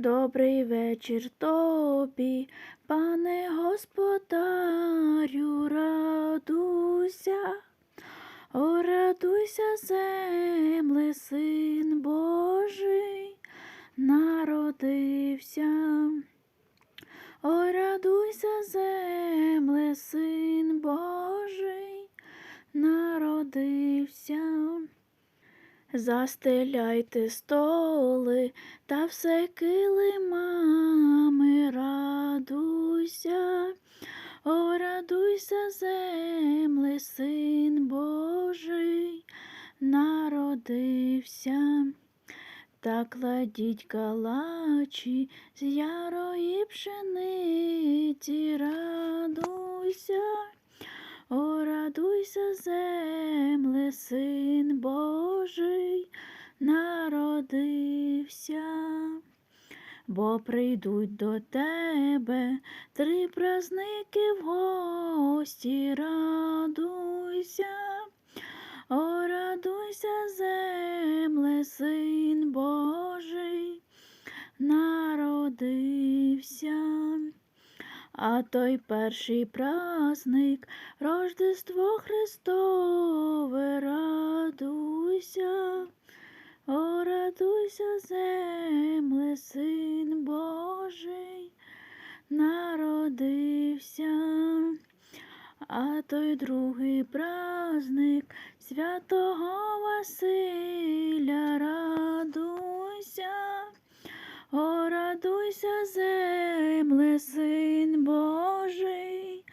Добрий вечір тобі, пане господарю, радуйся, о, радуйся, земле, син Божий, народився. Ой, радуйся, земле, син Божий, Застеляйте столи та все килимами, радуйся, о, радуйся, земле, син Божий, народився. Та кладіть калачі з ярої пшениці, радуйся, о, радуйся, земле, син Божий, народився, бо прийдуть до тебе три праздники в гості, радуйся, о, радуйся, земле, син Божий, народився. А той перший праздник, Рождество Христове, радуйся, земле, син Божий, народився. А той другий праздник святого Василя, радуйся, о, радуйся, земле, син Божий,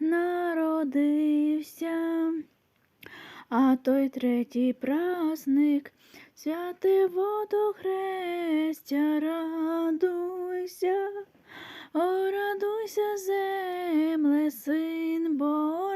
народився. А той третій праздник, святе водохрестя, радуйся, о, радуйся, земле, син Божий,